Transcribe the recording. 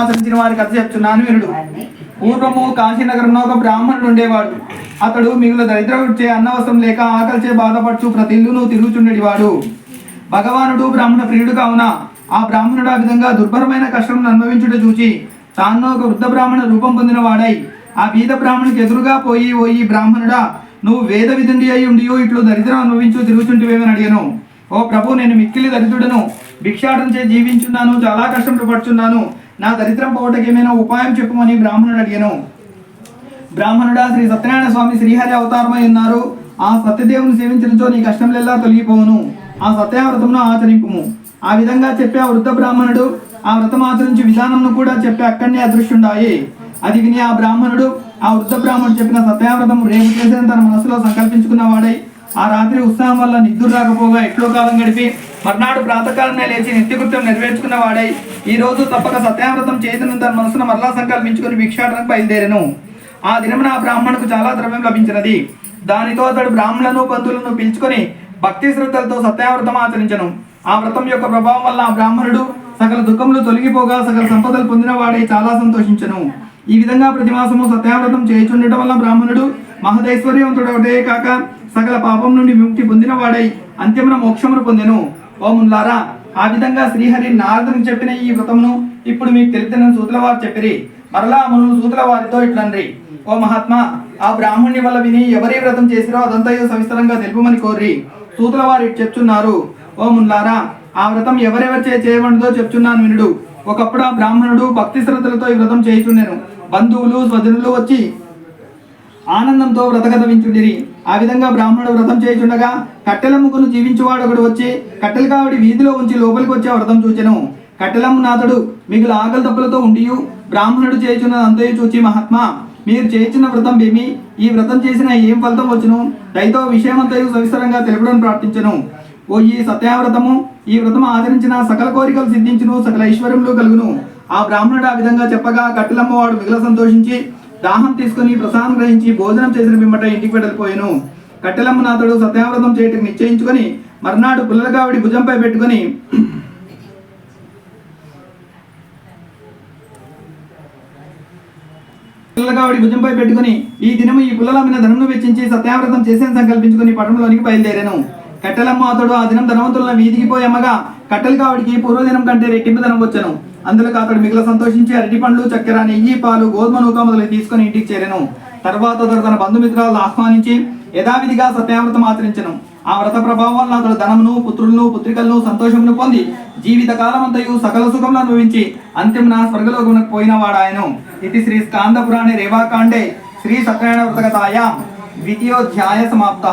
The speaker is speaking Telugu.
ఆచరించిన వారి కథ చెప్తున్నాను వినుడు పూర్వము కాశీనగరంలో ఒక బ్రాహ్మణుడు ఉండేవాడు. అతడు మిగులు దరిద్రవచ్చే అన్నవసరం లేక ఆకలిచే బాధపడుచు ప్రతి ఇల్లును తిరుగుచుండేవాడు భగవానుడు బ్రాహ్మణ ప్రియుడు కావున ఆ బ్రాహ్మణుడు ఆ విధంగా దుర్భరమైన కష్టం అనుభవించుట చూచి తాను ఒక వృద్ధ బ్రాహ్మణ రూపం పొందిన వాడై ఆ బీద బ్రాహ్మణునికి ఎదురుగా పోయి ఓ ఈ బ్రాహ్మణుడా నువ్వు వేద విధుండి అయి ఉండియో ఇట్లు దరిద్రం అనుభవించు తిరుగుచుంటివేమని అడిగాను. ఓ ప్రభు నేను మిక్కిలి దరిద్రుడను. భిక్షాటం చే జీవించున్నాను చాలా కష్టంతో పడుచున్నాను. నా దరిద్రం పోవటకి ఏమైనా ఉపాయం చెప్పుమని బ్రాహ్మణుడు అడిగాను. బ్రాహ్మణుడా శ్రీ సత్యనారాయణ స్వామి శ్రీహరి అవతారమై ఉన్నారు. ఆ సత్యదేవుని సేవించడంతో నీ కష్టంలెల్లా తొలగిపోవును. ఆ సత్యావ్రతమును ఆచరింపుము. ఆ విధంగా చెప్పే ఆ వృద్ధ బ్రాహ్మణుడు ఆ వ్రతం ఆచరించి విధానంను కూడా చెప్పి అక్కడనే అదృష్టుండాయి అది విని ఆ బ్రాహ్మణుడు ఆ వృద్ధ బ్రాహ్మణుడు చెప్పిన సత్యావ్రతం రేపు చేసిన తన మనసులో సంకల్పించుకున్న వాడై ఆ రాత్రి ఉత్సాహం వల్ల నిద్ర రాకపోగా ఎట్లో కాలం గడిపి మర్నాడు ప్రాతకాలమే లేచి నిత్యకృత్యం నెరవేర్చుకున్న వాడై ఈ రోజు తప్పక సత్యావ్రతం చేసిన తన మనసును మరలా సంకల్పించుకుని భిక్షాటనకు బయలుదేరెను. ఆ దినమున ఆ బ్రాహ్మణుకు చాలా ద్రవ్యం లభించినది. దానితో అతడు బ్రాహ్మణులను బంధువులను పిలుచుకొని భక్తి శ్రద్ధలతో సత్యావ్రతం ఆచరించను. ఆ వ్రతం యొక్క ప్రభావం వల్ల ఆ బ్రాహ్మణుడు సకల దుఃఖములు తొలగిపోగా సకల సంపదలు పొందిన వాడే చాలా సంతోషించను. ఈ విధంగా ప్రతిమాసము సత్యావ్రతం చేయుచుండటం వల్ల బ్రాహ్మణుడు మహదైశ్వర్యవంతుడు ఒకటే కాక సకల పాపం నుండి విముక్తి పొందిన వాడై అంత్యమున మోక్షమును పొందెను. ఓ ముల్లారా ఆ విధంగా శ్రీహరి నారదునికి చెప్పిన ఈ వ్రతమును ఇప్పుడు మీకు తెలిపిన సూతుల వారు చెప్పిరి. మరలా మును సూతుల వారితో ఇట్లండ్రి. ఓ మహాత్మా ఆ బ్రాహ్మణ్ణి వల్ల విని ఎవరి వ్రతం చేసిరో అదంతయో సవిస్తరంగా తెలుపమని కోర్రి సూతుల వారు ఇటు చెప్తున్నారు. ఓ ముల్లారా ఆ వ్రతం ఎవరెవరి చే చేయబడిదో చెప్తున్నాను వినుడు. ఒకప్పుడు ఆ బ్రాహ్మణుడు భక్తి శ్రద్ధలతో ఈ వ్రతం చేయుచున్నాను బంధువులు స్వజనులు వచ్చి ఆనందంతో వ్రతగతవించుండిరి. ఆ విధంగా బ్రాహ్మణుడు వ్రతం చేయుచుండగా కట్టెల ముగ్గును జీవించువాడు ఒకడు వచ్చి కట్టెలు కావిడి వీధిలో ఉంచి లోపలికి వచ్చే ఆ వ్రతం చూచెను. కట్టెలమ్మనాథుడు మిగులు ఆకలి తప్పులతో ఉండియు బ్రాహ్మణుడు చేయుచున్న అంతయు చూచి మహాత్మా మీరు చేయించిన వ్రతం ఏమి ఈ వ్రతం చేసిన ఏం ఫలితం వచ్చును? దయతో విషయమంతయు సవిస్తరంగా తెలుపడం ప్రార్థించను. ఓ ఈ సత్యావ్రతము ఈ వ్రతం ఆచరించిన సకల కోరికలు సిద్ధించును సకల ఐశ్వర్యములు కలుగును. ఆ బ్రాహ్మణుడు ఆ విధంగా చెప్పగా కట్టెలమ్మవాడు మిగిల సంతోషించి దాహం తీసుకుని ప్రసాదం గ్రహించి భోజనం చేసిన పిమ్మట ఇంటికి వెళ్ళిపోయాను కట్టెలమ్మ నాథుడు సత్యావ్రతం చేయటం నిశ్చయించుకొని మర్నాడు పుల్లలగావిడి భుజంపై పెట్టుకొని పుల్లలగావిడి భుజంపై పెట్టుకుని ఈ దినము ఈ పుల్లల మీద ధనమును వెచ్చించి సత్యావ్రతం చేసేని సంకల్పించుకుని పట్టణంలోనికి బయలుదేరాను. కట్టెలమ్మ అతడు ఆ దినం ధనవంతులను వీధికి పోయి అమ్మగా కట్టెల కావిడికి పూర్వదినం కంటే రెట్టింపు ధనం వచ్చాను. అందులో అతడు మిగిలిన సంతోషించి అరటి పండ్లు చక్కెర నెయ్యి పాలు గోధుమ నూక మొదలు తీసుకుని ఇంటికి చేరాను. తర్వాత అతడు తన బంధుమిత్రాలను ఆహ్వానించి యథావిధిగా సత్యావ్రతం ఆచరించను. ఆ వ్రత ప్రభావం వల్ల అతడు ధనమును పుత్రులను పుత్రికలను సంతోషమును పొంది జీవిత కాలమంతయు సకల సుఖములు అనుభవించి అంతిమున స్వర్గలోకమునకు పోయిన వాడాయను ఇది శ్రీ స్కాంద పురాణే రేవాకాండే శ్రీ సత్యనారాయణ వ్రతకథాయాం. ద్వితీయోధ్యాయ సమాప్త.